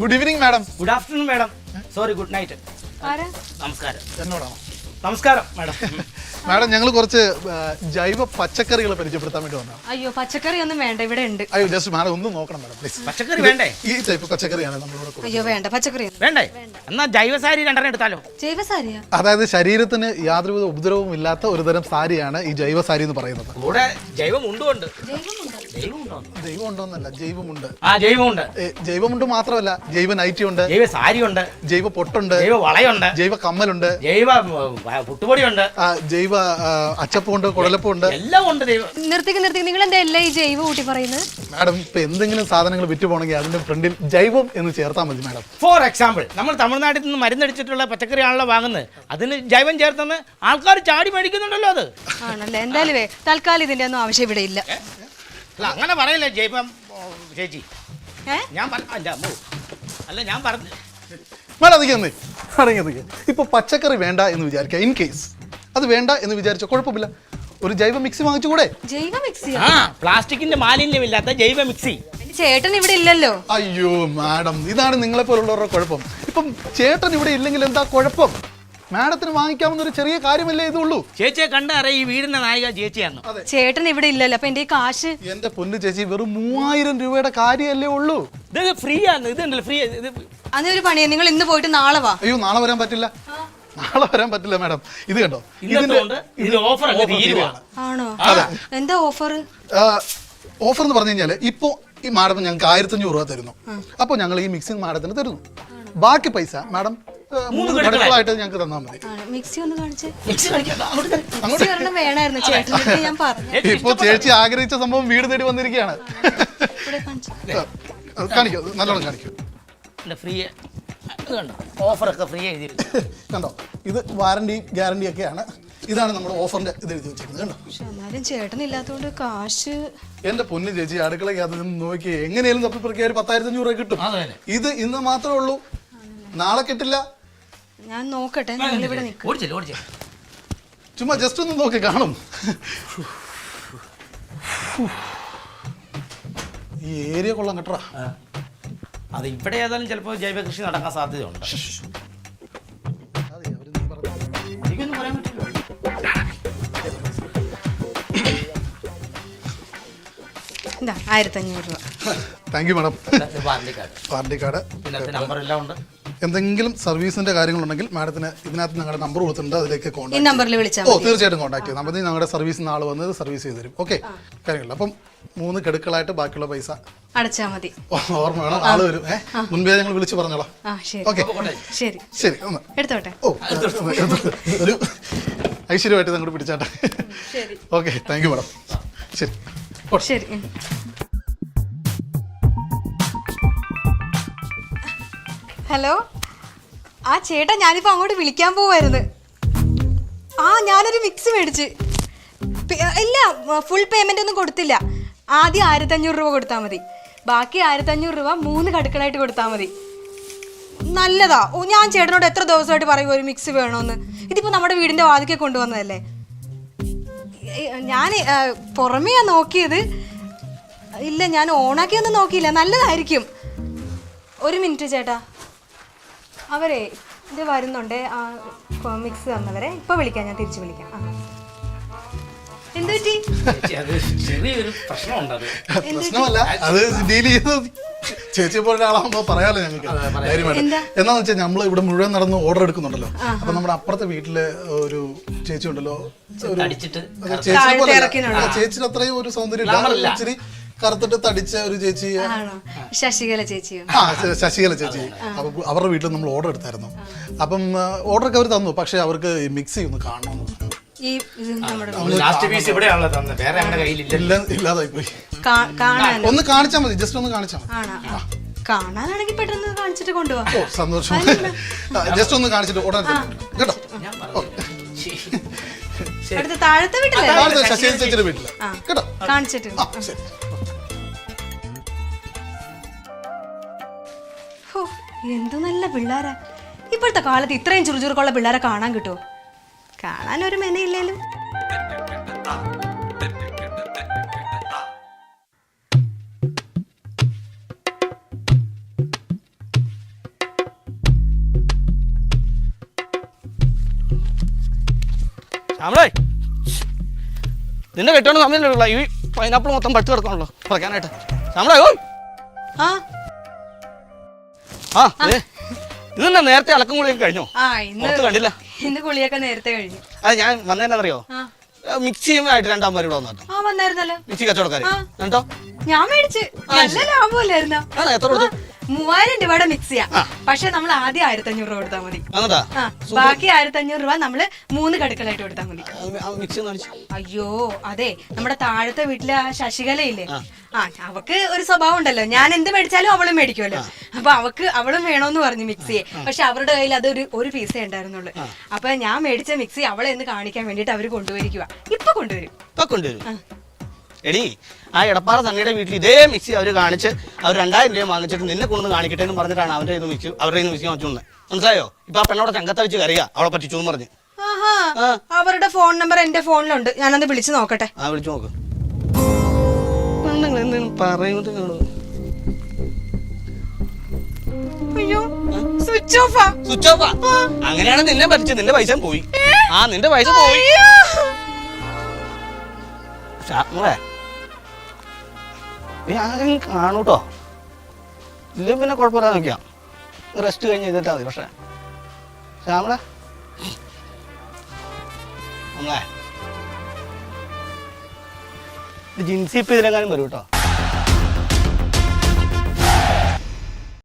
Good evening madam good afternoon madam sorry good night നമസ്കാരം. എന്നോടാണോ? നമസ്കാരം മാഡം മാഡം ഞങ്ങൾ കുറച്ച് ജൈവ പച്ചക്കറികൾ പരിചയപ്പെടുത്താൻ വേണ്ടി വന്നതാണ്. അയ്യോ പച്ചക്കറി ഒന്നും വേണ്ട ഇവിടെ ഉണ്ട്. അയ്യോ ജസ്റ്റ് മാഡം ഒന്ന് നോക്കണം മാഡം പ്ലീസ് പച്ചക്കറി വേണ്ടേ? ഈ ടൈപ്പ് പച്ചക്കറിയാണ് നമ്മളിവിടെ അയ്യോ വേണ്ട പച്ചക്കറി. വേണ്ടേ? എന്നാ ജൈവസാരി രണ്ടെണ്ണം എടുത്താലോ? ജൈവ സാരിയാ അതായത് ശരീരത്തിന് യാതൊരുവിധ ഉപദ്രവവും ഇല്ലാത്ത ഒരു തരം സാരിയാണ് ഈ ജൈവ സാരി എന്ന് പറയുന്നത്. കൂടെ ജൈവം ഉണ്ടുണ്ട് ജൈവമുണ്ടോ ജൈവം ഉണ്ടോ ജൈവം ജൈവമുണ്ട്. ആ ജൈവമുണ്ട്. ഏ, ജൈവമുണ്ട് മാത്രമല്ല ജൈവ നൈറ്റി ഉണ്ട് ജൈവ സാരി ഉണ്ട് ജൈവ പൊട്ടുണ്ട് ജൈവ വളയുണ്ട് ജൈവ കമ്മലുണ്ട് ജൈവ പുട്ടുപൊടിയുണ്ട്. ആ, ജൈവ ആ, അച്ചപ്പമുണ്ട് കുടലപ്പമുണ്ട് എല്ലാം ഉണ്ട് ജൈവ നിർത്തിക്ക് നിർത്തിക്ക്. നിങ്ങൾ എന്താ എല്ലാം ഈ ജൈവ കൂട്ടി പറയുന്നത്? മാഡം ഇപ്പൊ എന്തെങ്കിലും സാധനങ്ങൾ വിറ്റ് പോകണമെങ്കിൽ അതിന്റെ ഫ്രണ്ടിൽ ജൈവം എന്ന് ചേർത്താൽ മതി മാഡം. ഫോർ എക്സാമ്പിൾ നമ്മൾ തമിഴ്നാട്ടിൽ നിന്ന് മരുന്നടിച്ചിട്ടുള്ള പച്ചക്കറിയാണല്ലോ വാങ്ങുന്നത്. അതിന് ജൈവം ചേർത്തെന്ന് ആൾക്കാർ ചാടി മേടിക്കുന്നുണ്ടല്ലോ അത്. ആണല്ലേ? എന്തായാലും തൽക്കാലം ഇതിന്റെ ഒന്നും ആവശ്യം ഇവിടെ ഇല്ല. അല്ല അങ്ങനെ പറയല്ലേ ജൈവം ഓ, ചേച്ചി. ഞാൻ പറഞ്ഞ അല്ല അല്ല ഞാൻ പറഞ്ഞു ഇപ്പൊ പച്ചക്കറി വേണ്ട എന്ന് വിചാരിക്കുക ഇൻ കേസ് അത് വേണ്ട എന്ന് വിചാരിച്ച കുഴപ്പമില്ല. ഒരു ജൈവ മിക്സി വാങ്ങിച്ചുകൂടെ? ജൈവ മിക്സി ആ? പ്ലാസ്റ്റിക്കിന്റെ മാലിന്യമില്ലാത്ത ജൈവ മിക്സി ചേട്ടൻ ഇവിടെ ഇല്ലല്ലോ. അയ്യോ മാഡം ഇതാണ് നിങ്ങളെ പോലുള്ളവരുടെ കുഴപ്പം. ഇപ്പം ചേട്ടൻ ഇവിടെ ഇല്ലെങ്കിൽ എന്താ കുഴപ്പം? മാഡത്തിന് വാങ്ങിക്കാവുന്ന ഒരു ചെറിയ കാര്യമല്ലേ ഇതുള്ളൂ? ചേച്ചിയെ കണ്ടറിയ ഈ വീടിന്റെ നായിക ചേച്ചിയാണ് ചേട്ടൻ ഇവിടെ ഇല്ലല്ലോ അപ്പൊ എന്റെ ഈ കാശ് എന്റെ പൊന്നു ചേച്ചി വെറും മൂവായിരം രൂപയുടെ കാര്യമല്ലേ ഉള്ളൂ. ഇത് ഫ്രീ ആണ് ഇതുണ്ടല്ലോ ഫ്രീ അതൊരു പണിയാ നിങ്ങൾ ഇന്ന് പോയിട്ട് നാളെ വാ. അയ്യോ നാളെ വരാൻ പറ്റില്ല. നാളെ വരാൻ പറ്റില്ല മാഡം. ഇത് കണ്ടോ? ഇതിന്റെ ഇതിന് ഓഫർ ആണോ? എന്താ ഓഫർ ഓഫർ എന്ന് പറഞ്ഞു കഴിഞ്ഞാൽ ഇപ്പോൾ ഈ മാഡം ഞങ്ങൾക്ക് ആയിരത്തഞ്ഞൂറ് രൂപ തരുന്നു. അപ്പോൾ ഞങ്ങൾ ഈ മിക്സിംഗ് മാഡത്തിന് തരുന്നു. ബാക്കി പൈസ മാഡം മൂന്ന് ഘടകങ്ങളായിട്ട് ഞങ്ങൾക്ക് തന്നാൽ മതി. മിക്സി ഒന്ന് കാണിച്ചേ. മിക്സി. അങ്ങോട്ട് കളി. മിക്സി ഒരെണ്ണം വേണമായിരുന്നു ചേട്ടൻ ഞാൻ പറഞ്ഞു. ചേച്ചി ഇപ്പോൾ ചേച്ചി ആഗ്രഹിച്ച സംഭവം വീട് തേടി വന്നിരിക്കുകയാണ്. ഇവിടെ കാണിച്ചു. ആ, കാണിക്കൂ നല്ലോണം കാണിക്കൂ. ഇല്ല, ഫ്രീ ഇത് കണ്ടോ? ഓഫറൊക്കെ ഫ്രീ എഴുതിയിട്ടുണ്ട്. കണ്ടോ? ഇത് വാറണ്ടി ഗ്യാരണ്ടി ഒക്കെയാണ്. ഇതാണ് നമ്മുടെ ഓഫറിന്റെ ഇത് എഴുതി വെച്ചിരിക്കുന്നത് കണ്ടോ? പക്ഷെ എന്നാലും ചേട്ടൻ ഇല്ലാത്തതുകൊണ്ട് കാശ് എന്റെ പൊന്നു ചേച്ചി അടുക്കളയ്ക്ക് അത് നോക്കി എങ്ങനെയാലും തപ്പിപ്പറിക്കാൻ ഒരു പത്തായിരത്തി അഞ്ഞൂറ് രൂപ കിട്ടും. അതെ ഇത് ഇന്ന് മാത്രമേ ഉള്ളൂ. നാളെ കിട്ടില്ല. ഞാൻ നോക്കട്ടെ നിങ്ങൾ ഇവിടെ നിൽക്കും ഓടിച്ചില്ല ഓടിച്ചില്ല. ചുമ്മാ ജസ്റ്റ് ഒന്ന് നോക്കി കാണും. ഈ ഏരിയ കൊള്ളാം കേട്ടോ. അത് ഇവിടെ ഏതായാലും ചിലപ്പോൾ ജൈവ കൃഷി നടക്കാൻ സാധ്യതയുണ്ട്. എനിക്കൊന്നും പറയാൻ പറ്റില്ല. എന്താ ആയിരത്തി അഞ്ഞൂറ് രൂപ. Thank you madam party warranty card warranty card number എല്ലാം ഉണ്ട്. എന്തെങ്കിലും സർവീസിന്റെ കാര്യങ്ങളുണ്ടെങ്കിൽ മാഡത്തിന് ഇതിനകത്ത് ഞങ്ങളുടെ നമ്പർ കൊടുത്തിട്ടുണ്ട് അതിലേക്ക് ഈ കോൺടാക്ട് നമ്പറിൽ വിളിച്ചാൽ ഓ മതി. തീർച്ചയായിട്ടും കോൺടാക്ട് ചെയ്യാം. നമ്മൾ ഞങ്ങളുടെ സർവീസിൽ ആൾ വന്നത് സർവീസ് ചെയ്ത് തരും. ഓക്കെ കാര്യങ്ങളില്ല അപ്പം മൂന്ന് കെടുക്കളായിട്ട് ബാക്കിയുള്ള പൈസ അടച്ചാൽ മതി. ഓ, ഓർമ്മ വേണം. ആൾ വരും. ഏഹ് മുൻപേ ഞങ്ങൾ വിളിച്ചു പറഞ്ഞോളാം. ആ ശരി. ഓക്കെ ശരി. ശരി ഒന്ന് എടുത്തോട്ടെ? ഓ ഒരു ഐശ്വര്യമായിട്ട് അങ്ങോട്ട് പിടിച്ചാട്ടെ. ശരി. ഓക്കെ താങ്ക് യു മാഡം ശരി. ശരി. ഉം. ഹലോ ആ ചേട്ടാ ഞാനിപ്പോ അങ്ങോട്ട് വിളിക്കാൻ പോവായിരുന്നു. ആ ഞാനൊരു മിക്സി മേടിച്ച്. ഇല്ല ഫുൾ പേയ്മെന്റ് ഒന്നും കൊടുത്തില്ല. ആദ്യം ആയിരത്തഞ്ഞൂറ് രൂപ കൊടുത്താൽ മതി. ബാക്കി ആയിരത്തഞ്ഞൂറ് രൂപ മൂന്ന് കടുക്കളായിട്ട് കൊടുത്താൽ മതി. നല്ലതാ. ഓ ഞാൻ ചേട്ടനോട് എത്ര ദിവസമായിട്ട് പറയും ഒരു മിക്സി വേണമെന്ന് ഇതിപ്പോ നമ്മുടെ വീടിന്റെ വാതിക്കെ കൊണ്ടുവന്നതല്ലേ? ഞാൻ പുറമെയാ നോക്കിയത്. ഇല്ല ഞാൻ ഓണാക്കിയൊന്നും നോക്കിയില്ല. നല്ലതായിരിക്കും. ഒരു മിനിറ്റ് ചേട്ടാ. അവരെ ഇത് വരുന്നുണ്ട്. ആ മിക്സ് തന്നവരെ ഇപ്പൊ വിളിക്കാം ഞാൻ തിരിച്ചു വിളിക്കാം. ആ. എന്തു പറ്റി? ചേച്ചി അത് ചെറിയൊരു പ്രശ്നമുണ്ട് അത്. പ്രശ്നമല്ല അത് ഡീൽ ചെയ്ത് ചേച്ചി പോലെ ഒരാളാകുമ്പോൾ പറയാലോ ഞങ്ങൾക്ക്. ധൈര്യമായിട്ട്. എന്താ? എന്നാന്ന് വെച്ചാൽ നമ്മൾ ഇവിടെ മുഴുവൻ നടന്ന് ഓർഡർ എടുക്കുന്നുണ്ടല്ലോ. അപ്പൊ നമ്മുടെ അപ്പുറത്തെ വീട്ടിൽ ഒരു ചേച്ചി ഉണ്ടല്ലോ. ചേച്ചി പോലെ ചേച്ചിയുടെ ചേച്ചിന് അത്രയും ഒരു സൗന്ദര്യം. ഇച്ചിരി കറുത്തിട്ട് തടിച്ച ഒരു ചേച്ചി. ആണോ? ശശികല ചേച്ചിയോ? ആ ശ- ശശികല ചേച്ചി. അപ്പൊ അവരുടെ വീട്ടിൽ നമ്മൾ ഓർഡർ എടുത്തായിരുന്നു. അപ്പം ഓർഡർ ഒക്കെ അവർ തന്നു. പക്ഷെ അവർക്ക് ഈ മിക്സി ഒന്ന് കാണണമെന്ന് പറഞ്ഞു. ഈ ഇത് നമ്മുടെ ലാസ്റ്റ് പീസ് ഇവിടെയാണല്ലോ തന്നെ വേറെ നമ്മുടെ കയ്യിലില്ല. ഇല്ല ഇല്ലാതായി പോയി. കാ- കാണാൻ ഒന്ന് കാണിച്ചാൽ മതി. ജസ്റ്റ് ഒന്ന് കാണിച്ചാൽ മതി. ആണോ? കാണാനാണെങ്കിൽ പെട്ടെന്ന് കാണിച്ചിട്ട് കൊണ്ടുപോവാ ഓ സന്തോഷം. ജസ്റ്റ് ഒന്ന് കാണിച്ചിട്ട് ഉടനെ തരും. കേട്ടോ. അടുത്ത താഴത്തെ വീട്ടിലല്ലേ നാളത്തെ ശശി ചേച്ചിയുടെ വീട്ടിൽ ആ. കേട്ടോ. കാണിച്ചിട്ട്. ആ ശരി. ഹോ, എന്ത് നല്ല പിള്ളേരാ. ഇപ്പോഴത്തെ കാലത്ത് ഇത്രയും ചുറുചുറുക്കുള്ള പിള്ളേരെ കാണാൻ കിട്ടുമോ കാണാൻ ഒരു മെനയില്ലേലും. നമ്മളേ നിന്നെ കെട്ടോണ്ട് സമയമില്ല ഈ പൈനാപ്പിൾ മൊത്തം പഴുത്ത് കിടക്കണല്ലോ പറയാനായിട്ട് നമ്മളെ ഓ. ആ. ആ ദേ, ഇത് തന്നെ നേരത്തെ അലക്കും കുളിയൊക്കെ കഴിഞ്ഞോ? മൊത്തം കണ്ടില്ല. ഇന്ന് കുളിയൊക്കെ നേരത്തെ കഴിഞ്ഞു. അത് ഞാൻ വന്നതെന്നറിയോ മിക്സിയുമായിട്ട് രണ്ടാമത് ഇവിടെ വന്നു ആ വന്നായിരുന്നല്ലോ. മിക്സി കച്ചവടക്കാര്. എന്നിട്ടോ ഞാൻ മേടിച്ച്. നല്ല ലാഭമല്ലായിരുന്നോ? ആ എത്ര കൊടുത്തു? മൂവായിരം രൂപയുടെ മിക്സ് ചെയ്യാം. പക്ഷെ നമ്മൾ ആദ്യം ആയിരത്തി അഞ്ഞൂറ് രൂപ കൊടുത്താൽ മതി. ബാക്കി ആയിരത്തി അഞ്ഞൂറ് രൂപ നമ്മൾ മൂന്ന് കടുക്കളായിട്ട് കൊടുത്താൽ മതി. അയ്യോ അതെ. നമ്മുടെ താഴത്തെ വീട്ടിലെ ആ ശശികലയില്ലേ? ആ. അവക്ക് ഒരു സ്വഭാവം ഉണ്ടല്ലോ. ഞാൻ എന്ത് മേടിച്ചാലും അവളും മേടിക്കുമല്ലോ. അപ്പൊ അവക്ക് അവളും വേണോന്ന് പറഞ്ഞു മിക്സിയെ പക്ഷെ അവരുടെ കയ്യിൽ അതൊരു ഒരു പീസേ ഉണ്ടായിരുന്നുള്ളൂ. അപ്പൊ ഞാൻ മേടിച്ച മിക്സി അവളെ എന്ന് കാണിക്കാൻ വേണ്ടിട്ട് അവർ കൊണ്ടുവരിക്കുക ഇപ്പൊ കൊണ്ടുവരും. ഇപ്പൊ കൊണ്ടുവരും. എടി ആ എടപ്പാറ തങ്ങയുടെ വീട്ടിൽ ഇതേ മിക്സി അവർ കാണിച്ച് അവർ രണ്ടായിരം രൂപ വാങ്ങിച്ചിട്ട് നിന്നെ കൊണ്ടു കാണിക്കട്ടെ എന്ന് പറഞ്ഞിട്ടാണ് അവന്റെ ഇത് മിക്സി അവരുടെ മിക്സി വാങ്ങിച്ചോണ്ട് മനസ്സിലായോ? ഇപ്പൊ ആ പെണ്ണോടെ ചങ്കത്ത വെച്ച് കറിയാ അവളെ പറ്റിച്ചു എന്ന് പറഞ്ഞു. ആഹാ അവരുടെ ഫോൺ നമ്പർ എന്റെ ഫോണിലുണ്ട്. ഞാനത് വിളിച്ചു നോക്കട്ടെ. ആ വിളിച്ചു നോക്ക്. പെണ്ണുങ്ങൾ എന്തെങ്കിലും പറയുന്നത് കാണുമോ? അയ്യോ സ്വിച്ച് ഓഫാ. സ്വിച്ച് ഓഫാ? അങ്ങനെയാണ് നിന്നെ പറ്റിച്ചത് നിന്റെ പൈസ പോയി. ആ നിന്റെ പൈസ പോയി. ശ്യാമളെ ഞാൻ കാണൂട്ടോ. ഇല്ല പിന്നെ കുഴപ്പമില്ല നോക്കിയാ റെസ്റ്റ് കഴിഞ്ഞ് ചെയ്തിട്ടാ മതി പക്ഷേ. ശ്യാമളെ? നമ്മളെ ജിൻസി ഇതിനെങ്ങാനും വരും കേട്ടോ